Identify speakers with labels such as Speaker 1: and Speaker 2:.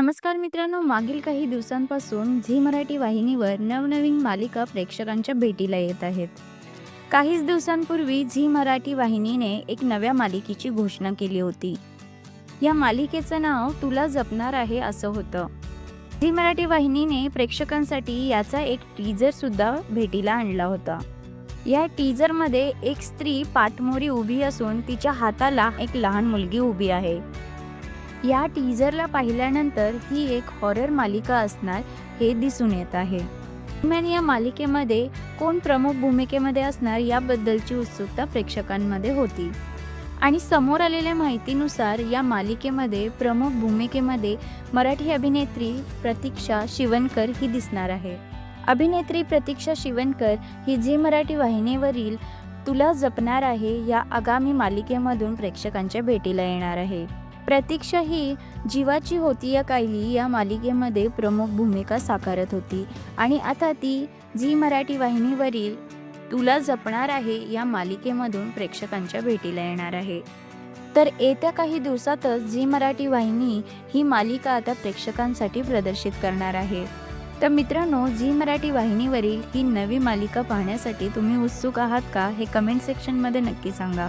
Speaker 1: नमस्कार मित्रांनो मागील काही दिवसांपासून झी मराठी वाहिनीवर नवनवीन मालिका प्रेक्षकांच्या भेटीला येत आहेत. काहीच दिवसांपूर्वी झी मराठी वाहिनीने एक नव्या मालिकेची घोषणा केली होती. या मालिकेचं नाव तुला जपणार आहे असं होतं. झी मराठी वाहिनीने प्रेक्षकांसाठी याचा एक टीजर सुद्धा भेटीला आणला होता. या टीजरमध्ये एक स्त्री पाठमोरी उभी असून तिच्या हाताला एक लहान मुलगी उभी आहे. या टीझरला पाहिल्यानंतर ही एक हॉरर मालिका असणार हे दिसून येत आहे. दरम्यान या मालिकेमध्ये कोण प्रमुख भूमिकेमध्ये असणार याबद्दलची उत्सुकता प्रेक्षकांमध्ये होती. आणि समोर आलेल्या माहितीनुसार या मालिकेमध्ये प्रमुख भूमिकेमध्ये मराठी अभिनेत्री प्रतीक्षा शिवनकर ही दिसणार आहे. अभिनेत्री प्रतीक्षा शिवनकर ही झी मराठी वाहिनीवरील तुला जपणार आहे या आगामी मालिकेमधून प्रेक्षकांच्या भेटीला येणार आहे. प्रतीक्षा ही जीवाची होती या कायली या मालिकेमध्ये प्रमुख भूमिका साकारत होती. आणि आता ती झी मराठी वाहिनीवरील तुला जपणार आहे या मालिकेमधून प्रेक्षकांच्या भेटीला येणार आहे. तर येत्या काही दिवसातच झी मराठी वाहिनी ही मालिका आता प्रेक्षकांसाठी प्रदर्शित करणार आहे. तर मित्रांनो झी मराठी वाहिनीवरील ही नवी मालिका पाहण्यासाठी तुम्ही उत्सुक आहात का? हे कमेंट सेक्शनमध्ये नक्की सांगा.